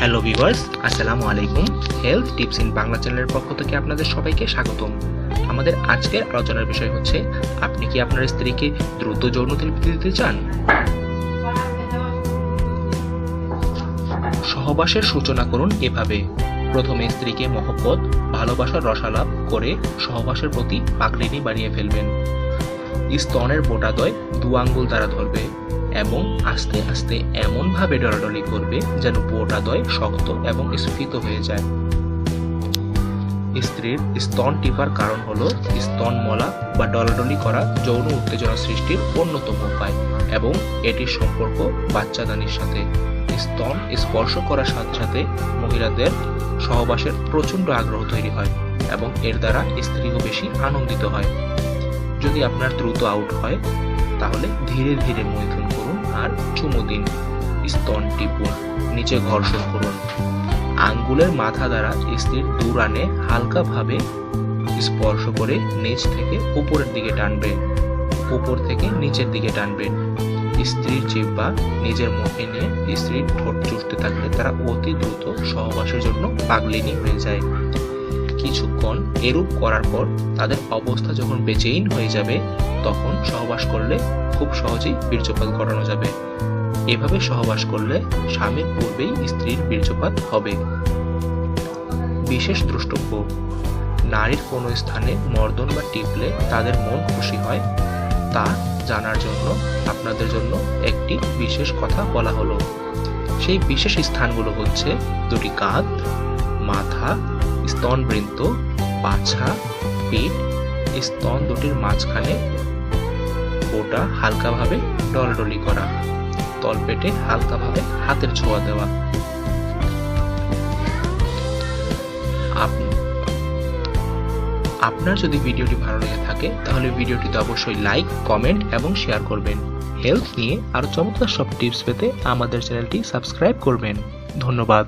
Hello viewers আসসালামু আলাইকুম। Health tips in Bangla চ্যানেলের পক্ষ থেকে আপনাদের সবাইকে স্বাগতম। আমাদের আজকের আলোচনার বিষয় হচ্ছে, আপনি কি আপনার স্ত্রীকে দ্রুত যৌন তৃপ্তি দিতে চান? সহবাসের সূচনা করুন এভাবে। প্রথমে স্ত্রীকে মহব্বত, ভালোবাসার রসালাপ করে সহবাসের প্রতি পাগড়িনি বানিয়ে ফেলবেন। স্তনের বোটাদয় দু আঙ্গুল দ্বারা ধরবে এবং আস্তে আস্তে এমনভাবে ডলাডলি করবে যেন বোটাদয় শক্ত এবং স্ফীত হয়ে যায়। স্ত্রীর স্তন টিপার কারণ হলো স্তন মলা বা ডলাডলি করা যৌন উত্তেজনা সৃষ্টির অন্যতম উপায় এবং এটির সম্পর্ক বাচ্চাদানির সাথে। স্তন স্পর্শ করার সাথে সাথে মহিলাদের সহবাসের প্রচণ্ড আগ্রহ তৈরি হয় এবং এর দ্বারা স্ত্রীও বেশি আনন্দিত হয়। যদি আপনার দ্রুত আউট হয়, তাহলে ধীরে ধীরে মৈথুন করুন আর চুমু দিন। স্তন টিপুন, নিচে ঘর্ষণ করুন। আঙ্গুলের মাথা দ্বারা স্ত্রীর দুরানে হালকাভাবে স্পর্শ করে নিচ থেকে উপরের দিকে টানবেন উপর থেকে নিচের দিকে টানবেন স্ত্রীর জিহ্বা নিজের মুখে নিয়ে স্ত্রীর ঠোঁট চুষতে থাকলে তারা অতি দ্রুত সহবাসের জন্য পাগলিনী হয়ে যায়। কিছুক্ষণ এরূপ করার পর তাদের অবস্থা যখন বেচেইন হয়ে যাবে, তখন সহবাস করলে খুব সহজেই বীর্যপাত ঘটানো যাবে। এভাবে সহবাস করলে স্বামীর পূর্বেই স্ত্রীর বীর্যপাত হবে। বিশেষ দ্রষ্টব্য, নারীর কোনো স্থানে মর্দন বা টিপলে তাদের মন খুশি হয়, তা জানার জন্য আপনাদের জন্য একটি বিশেষ কথা বলা হলো। সেই বিশেষ স্থানগুলো হচ্ছে দুটি কাঁধ, মাথা স্তনবৃন্ত পাছা পিঠ, স্তন দুটির মাঝখানে ওটা হালকাভাবে ডলডলি করা। তলপেটে হালকাভাবে হাতের ছোঁয়া দেওয়া। আপ- আপনার যদি ভিডিওটি ভালো লেগে থাকে, তাহলে ভিডিওটিতে অবশ্যই লাইক, কমেন্ট এবং শেয়ার করবেন। হেলথ নিয়ে আরও চমৎকার সব টিপস পেতে আমাদের চ্যানেলটি সাবস্ক্রাইব করবেন। ধন্যবাদ।